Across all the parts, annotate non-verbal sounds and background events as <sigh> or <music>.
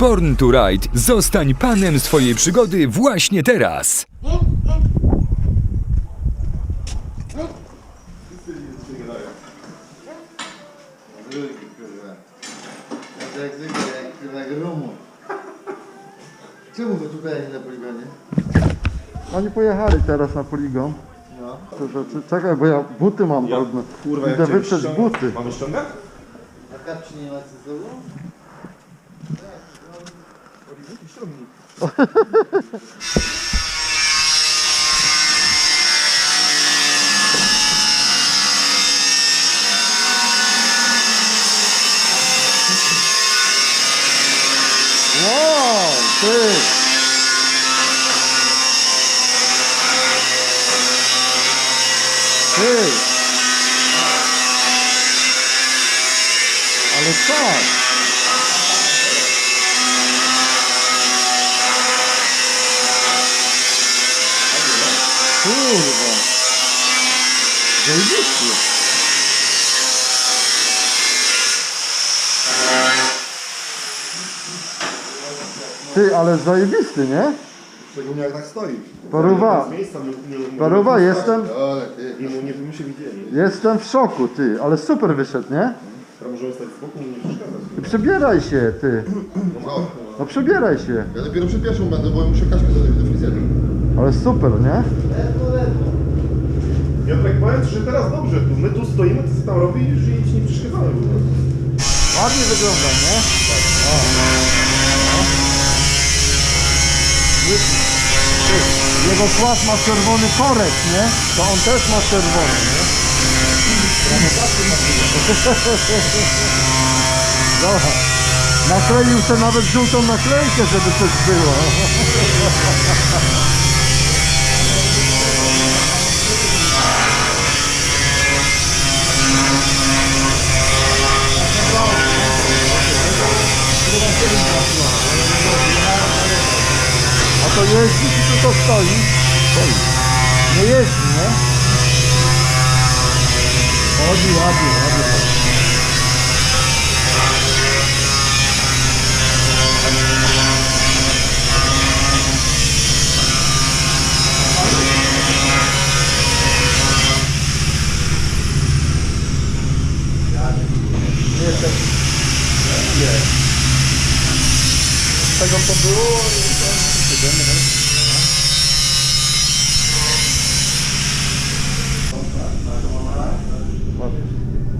Born to Ride. Zostań panem swojej przygody właśnie teraz. Jak zwykle, jak kurwa. Czemu wy tu pojechali na poligonie? Oni pojechali teraz na poligon. No. To, to, to, czekaj, bo ja buty mam Ja, brudne. kurwa, Idę ściągać. buty. Mamy ściągać? A kapci nie ma co z sobą? Wow, ty! Ty! Ale tak! Kurwa! Zajebiście! Ty, ale zajebisty, nie? Szczególnie jak tak stoi. Paruwa. Paruwa, jestem, Ale ty. Nie, nie, my się widzieli. jestem w szoku, ty, ale super wyszedł, nie? Teraz możemy stać z boku i nie przeszkadzać. Przebieraj się, ty. No. No przebieraj się. Ja dopiero przed pierwszą będę, bo muszę kaczkę zadać do fryzjera. Ale super, nie? Piotrek, powiedz, że teraz dobrze tu. My tu stoimy, ty co tam robisz i ci nie przeszkadzamy. Ładnie wygląda, nie? O. Ty, Jego kład ma czerwony korek, nie? To on też ma czerwony, nie? Dobra. Nakleił sobie nawet żółtą naklejkę, żeby coś było. A to jeździ czy tylko stoi? Stoi. Nie jeździ, nie? Chodzi ładnie, ładnie. Tego to było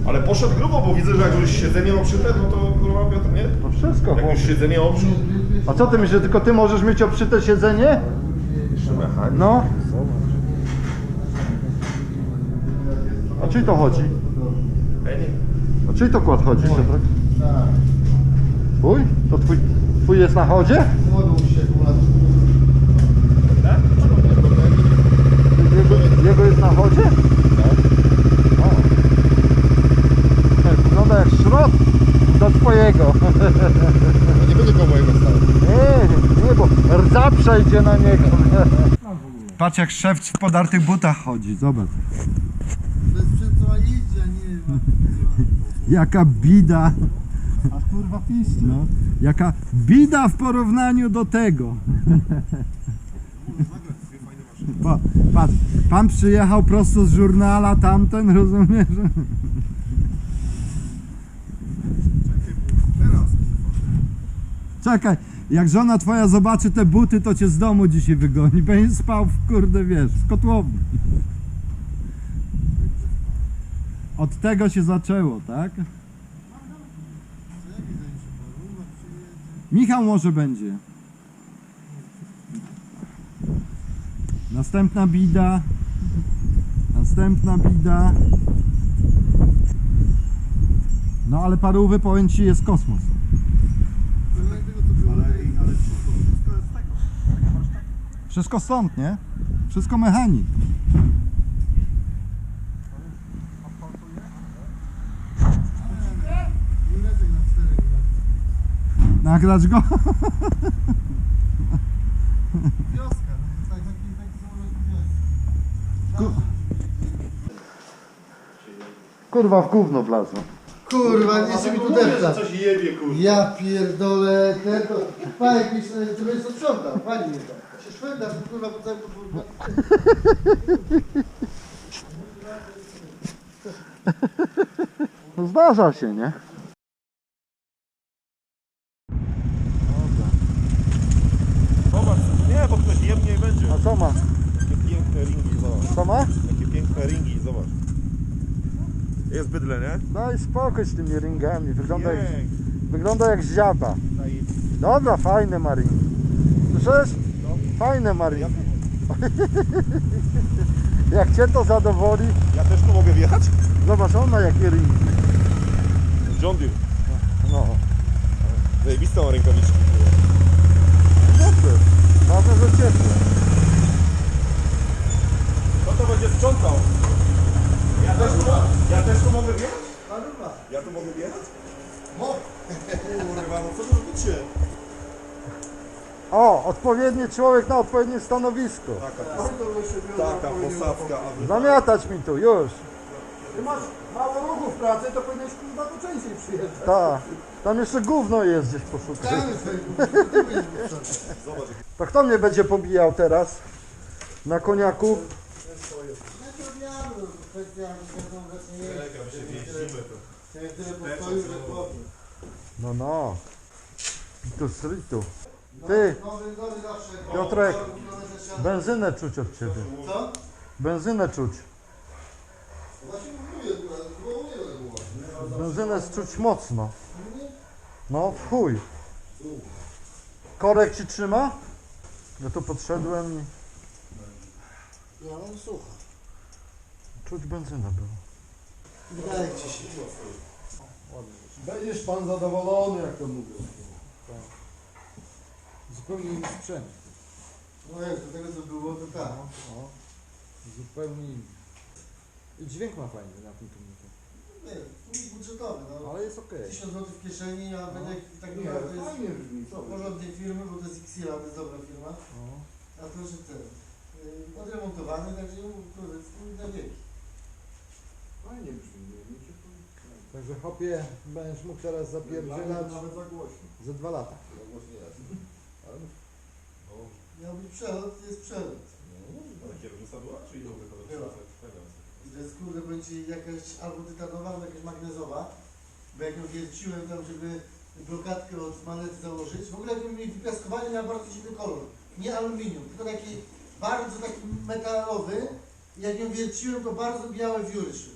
Ale poszedł grubo, bo widzę, że jak już siedzenie obszyte, no to kurwa Piotr, nie? No wszystko, Jak chłopie. już siedzenie oprzód. A co ty myślisz, że tylko ty możesz mieć obszyte siedzenie? No. A czyj to chodzi? Ej, nie. A czyj to kład chodzi, Piotrek? Twój? To twój, twój jest na chodzie? Jego, jego jest na chodzie? O. Wygląda jak szrot do twojego. Nie będzie koło mojego stał. Nie, nie, bo rdza przejdzie na niego. Patrz jak szewc w podartych butach chodzi, zobacz. Idzie, nie Jaka bida. A kurwa piszczy. No, jaka bida w porównaniu do tego. Pa, patrz, pan przyjechał prosto z żurnala tamten, rozumiesz? Czekaj, jak żona twoja zobaczy te buty, to cię z domu dzisiaj wygoni. Będziesz spał w kurde, wiesz, w kotłowni. Od tego się zaczęło, tak? Michał może będzie. Następna bida. Następna bida. No ale parówy powiem ci jest kosmos. Wszystko stąd, nie? Wszystko mechanik. Nagrać go? Wioska, no tak, taki, taki samolot Kurwa w gówno wlazło. Kurwa, nie się mi tu depta. Coś jebie, kurwa. Ja pierdolę, ten to... Pa, jakiś, e, to jest sprząta, pani mnie tam. Się szwenda, kurwa, po całym podwórku. No zdarza się, nie? Zobacz, nie, bo ktoś jebnie i będzie. A co ma? Jakie piękne ringi, zobacz. Co ma? Jakie piękne ringi, zobacz. Jest bydle, nie? Daj spokój z tymi ringami, wygląda jak, wygląda jak ziaba. Zajebiście. Dobra, fajne ma ring. Słyszysz? Fajne ma ring. <laughs> Jak cię to zadowoli, Ja też tu mogę wjechać? zobacz, on ma jakie ring. John Deere. No, Zajebiste ma rękawiczki. dobrze. Ważne, że ciepło. No to będzie sprzątał. Ja też tu, ja też tu mogę wjechać? Ja tu mogę wjechać? Kurwa, no co to robicie? O, odpowiedni człowiek na odpowiednim stanowisku. Taka posadzka, a Zamiatać mi tu, już. Ty masz mało ruchu w pracy, to powinieneś kurwa tu częściej przyjeżdżać. Tak. Tam jeszcze gówno jest gdzieś poszukać. Będziesz sprzątać. To kto mnie będzie pobijał teraz? Na koniaku? To no, kwestia, że wiadomo, że nie jest. Ja tyle postoju, że chłopie. No, no. Tu. Ty, Nowy, nowy zawsze. Piotrek. Benzynę czuć od ciebie. Co? Benzynę czuć. Właśnie mówię. Benzynę czuć mocno. No, w chuj. Korek ci trzyma? Ja tu podszedłem i Ja mam słucha. Czuć benzynę było. Wydaje ci się. Będziesz pan zadowolony, jak to mówią. Zupełnie inny sprzęt. No jak do tego co było, to tak. O, zupełnie inny. I dźwięk ma fajny na tym tłumiku. Nie, tu budżetowy, no. Ale jest okej. 1000 zł w kieszeni, a będę tak Nie, naprawdę to jest fajnie brzmi, co porządnej firmy, bo to jest Xira, to jest dobra firma. O. A to, że ten, yy, odremontowany, także kurde, na wieki. Fajnie brzmi, nie mi się. Także hopie, będziesz mógł teraz zapierdzielać Nawet za głośno. za dwa lata. Za głośno jest. Ale Miał być przelot, to jest przelot. Ale kierownica była, czy wykonać? Była. I to jest kurde, będzie jakaś albo tytanowa, albo jakaś magnezowa. Bo jak ją wierciłem tam, żeby blokadkę od manety założyć, w ogóle jakby mi wypiaskowanie miał bardzo dziwny kolor. Nie aluminium, tylko taki bardzo taki metalowy. I jak ją wierciłem, to bardzo białe wióry szły.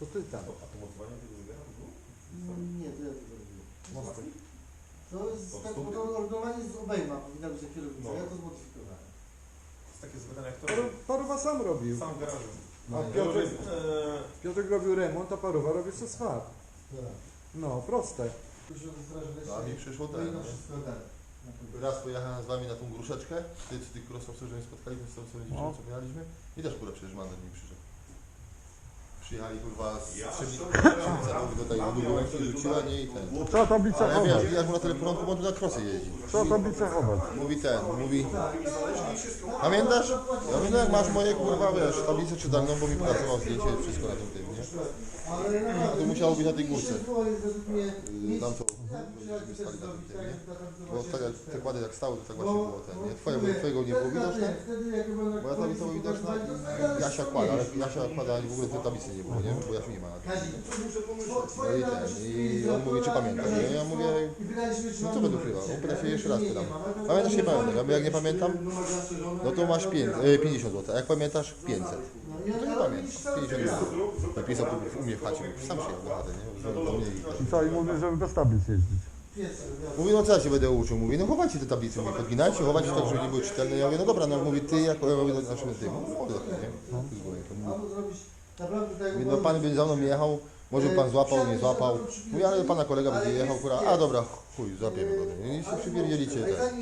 To ty tam. A to mocowanie tego zegara było? Nie, to ja to zrobiłem. Mostek. To jest Po tak, bo to normalnie z obejma powinna być za kierownica. No. Ja to zmodyfikowałem. To jest takie zapytanie jak to Paru- Paruwa sam robił. Sam w garażu. A Piotr Piotrek, jest, e, Piotrek robił remont, a Paruwa robił co swar. Tak. No, proste. Się do straży A mi leśnej. przyszło To ten. inno nie? wszystko tak. Raz pojechałem z wami na tą gruszeczkę, ty, ty, ty krosowcy, że mnie spotkaliśmy z tą co No. co mieliśmy i też kurwa przecież mandat mi przyszedł. Przyjechali kurwa z szczerze- zarobi do tej długo rzuciła nie i ten. Trzeba tablicę Ale wiesz, mu na teleporządku, bo on tu na krosy jeździ. Trzeba tablicę chować. Mówi ten, mówi Pamiętasz? Ja mówię, no jak masz moje kurwa, wiesz, tablicę czytelną, bo mi pracował zdjęcie wszystko na tym tym, nie? Ale naprawdę, to musiało być na tej górce. to Yy, Tam co też stali na tym tym, tak, nie? Bo tak że- te kłady jak stały, to tak właśnie było ten, nie? bo Twojego, nie było wtedy widoczne. tak, wtedy Bo ja tam to było widoczne i Jasia kłada, ale Jasia kłada w ogóle tej tablicy nie było, nie? Bo Jasiu nie ma. No twoje i ten, i on mówi, czy pamiętasz, nie? Ja mówię, i no co będę ukrywał? On pyta się jeszcze raz pytam. Pamiętasz, nie pamiętam. Ja mówię, jak nie pamiętam, no to masz pięć- e, 50 zł. A jak pamiętasz, 500. No No nie 50 czas. zł. Napisał tu u mnie w chacie, sam do chaty, nie? Dzwonił do mnie i... Co, i mówisz, żeby bez tablic jeździć. Mówi, no co ja cię będę uczył? Mówi, no chowajcie te tablice, mówi, podginajcie, chowajcie tak, żeby nie były czytelne. Ja mówię, no dobra, no mówi, ty jako, ja mówię, znaczy ty, no mogę, nie? Ty z Wojkiem. Mówi, no pan będzie za mną jechał, może by pan złapał, nie złapał. Mówi, ale pana kolega będzie jechał, kurwa, a dobra, chuj, złapiemy go. nie? I się przypierdzielicie, tak.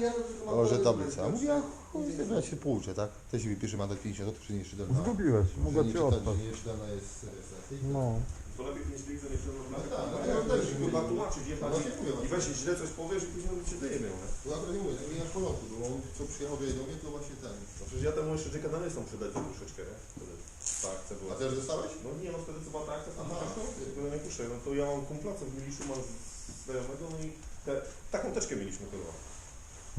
O, że tablica. A mówię, a chuj, to ja się pouczę, tak? Ty się wypisze mandat 50 zł, czy nie czytelna. Zgubiłeś, mogę cię odpaść. że Nieczytelna jest rejestracja. No. To lepiej mieć wiedzę, nie No tak, no ja ja też chyba tłumaczyć, No jechać właśnie mówię, i weź źle coś powiesz i później cię wyjebie, nie? To akurat nie mówię, to nie w porządku, bo on co przyjechał do Jedowie, to właśnie ten. No przecież ja temu jeszcze dziekadalistą przydadzę troszeczkę, nie? Ta akcja była. A też dostałeś? No nie, no wtedy co była ta akcja, to Aha. to nie puszczę. No to ja mam kumplacę w Miliszu, mam znajomego, no i te, taką teczkę mieliśmy kurwa.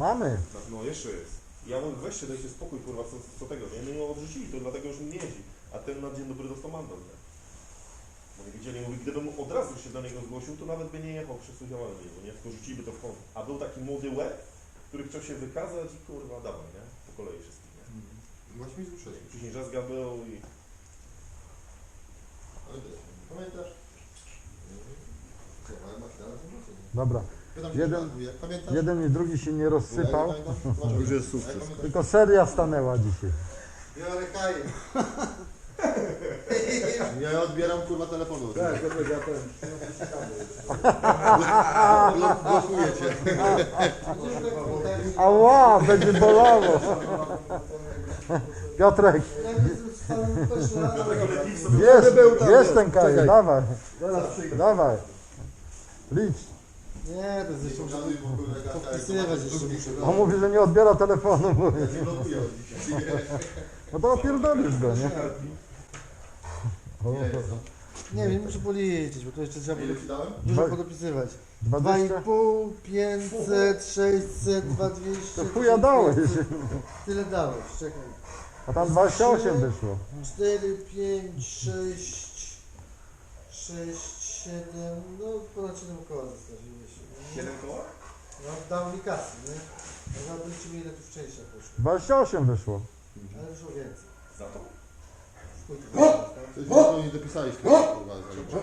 Mamy. Tak, No jeszcze jest. Ja mówię, weźcie, dajcie spokój, kurwa, co, co tego, nie? No odrzucili, to dlatego już nie jeździ. A ten na dzień dobry dostał mandat, nie? Bo nie widzieli, mówi, gdybym od razu się do niego zgłosił, to nawet by nie jechał do niego, nie? Tylko rzuciliby to w kąt. A był taki młody łeb, który chciał się wykazać i kurwa, dawaj, nie? Po kolei wszystkich, nie? Właśnie mi zruszyli. Później Żazga był i... Ale wiesz, pamiętasz? Ale co? Dobra. Jeden-? Jeden i drugi się nie rozsypał, Już jest sukces. tylko seria stanęła dzisiaj. Biorę kaję. <laughs> Ja odbieram kurwa telefonu. Tak, dobra, ja też. Blokuję cię. Ała, będzie bolało. Piotrek, jest, jest ten kaj, dawaj, dawaj. Licz. Nie, to jest jeszcze muszę podpisywać jeszcze muszę. On mówi, że nie odbiera telefonu. Mówi. Nie blokuję od dzisiaj. <laughs> No to opierdolisz go, nie? <laughs> Nie wiem, muszę policzyć, bo to jeszcze trzeba Ile ci dałem? dużo Dwa- podopisywać. 20? 2,5, 500, 600, 2200. To chuja dałeś. Tyle dałeś, czekaj. A tam 28 wyszło. 4, 5, 6, 6, 7, no ponad 7 koła zostawiłeś. Jeden koła? No dał mi kasy, nie? No zobaczymy ile tu szczęścia poszło. 28 wyszło. Ale wyszło więcej. Za to? Chuj, tak? Coś mi nie dopisałeś kurwa zaliczę.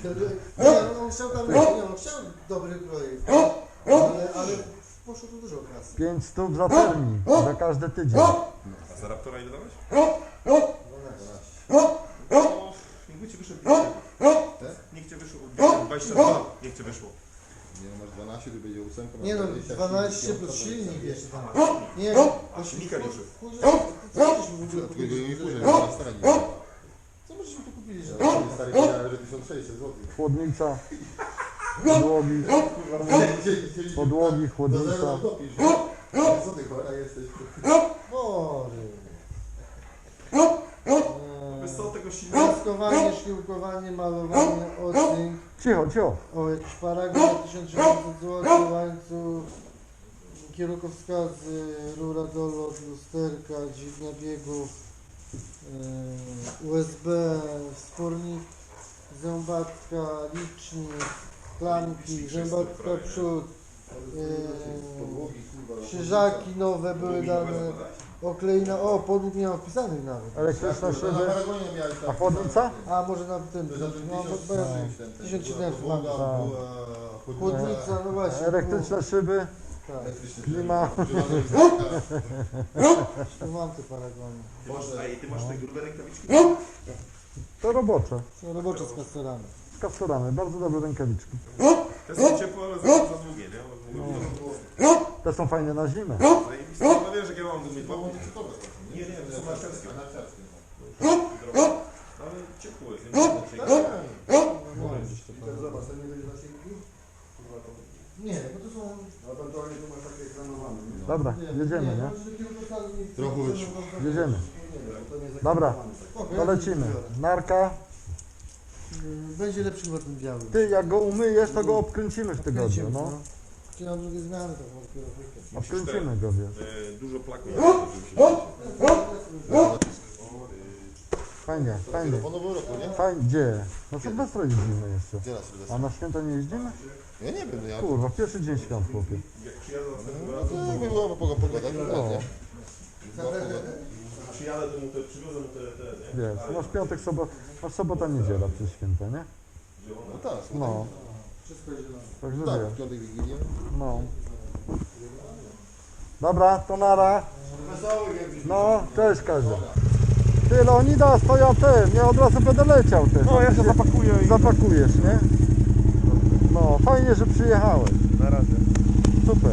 Wtedy- Nie, no on chciał tam, nie, on chciał dobry projekt, ale, ale poszło tu dużo kasy. 5 stów za termin, za każdy tydzień. A za Raptora ile dałeś? 12. No, niech ci wyszło 20. Niech cię wyszło 22, niech cię wyszło. Nie no, masz 12, tu będzie 8. Nie no, 12 plus silnik jeszcze tam. Nie, A silnika nie użył. Kurze, co żeśmy w ogóle Tylko kupili? nie później, nie ma stanie. Co my żeśmy tu kupili, że? Stary powiedziałem, że 1600 zł. Chłodnica, podłogi, podłogi, Do chłodnica. zera dopisz. Co ty chora jesteś? Bory. Wiesz co, tego silnika... Szkiełkowanie, malowanie, ocynk. Cicho, cicho. O, jakiś paragon 1700 zł, łańcuch, kierunkowskazy, rura dolot, lusterka, dźwignia biegów, yy, USB, spornik, zębatka, licznik, klamki, zębatka przód, yy, krzyżaki nowe były dane, okleina, o, podłóg nie mam wpisanych nawet. Tam. A chłodnica? A może na tym, no, 1000 bo- bo- ten, ten, 1700 była mam. Woda, była chłodnica, no właśnie. Elektryczne szyby, Tak, Elektryczny klima. <laughs> tu mam te paragony. Ty masz, ej, ty masz te grube rękawiczki? To robocze. Są robocze z kastorami. Z kastorami, bardzo dobre rękawiczki. Te są ciepłe, ale za, za długie, nie? No. Te są fajne na zimę. Zajebiste. No wiesz, jak ja mam mieć dwa Nie, nie, to są narciarskie. Ale ciepłe jest, nie? Zobacz, to nie będzie zasięgu? Nie, bo to są... Ewentualnie tu masz takie ekranowane. Dobra, jedziemy, nie? Trochę wyszło. Jedziemy. Nie, bo to nie jest Dobra, to lecimy. Narka. Mm, Będzie lepszy chyba ten biały. Ty, jak go umyjesz, to go obkręcimy w tygodniu, Kręcimy, no. Czy na drugie zmiany, to dopiero wyjdzie. Obkręcimy go, wiesz. E, Dużo plak miałem, żeby się Fajnie, fajnie. Po nowym roku, nie? Fajnie, gdzie? Na Sylwestra jeździmy jeszcze. Gdzie na Sylwestra? A na święta nie jeździmy? Ja nie wiem, no ja... Kurwa, pierwszy dzień świąt, chłopie. Następnym No to jakby była pogoda, No. Była pogoda. Przyjadę, to mu te, przywiozę mu te, te, nie? Wiesz, masz piątek, sobota, masz sobota, niedziela przez święta, nie? No tak, No, Wszystko jest zielone. także tak, wiesz, w piątek Wigilię. no. Dobra, to nara. No, cześć Kazio. Ty, Leonidas, to ja tym, ja od razu będę leciał ty. No, ja się zapakuję i... Zapakujesz, nie? No, fajnie, że przyjechałeś. Na razie. Super.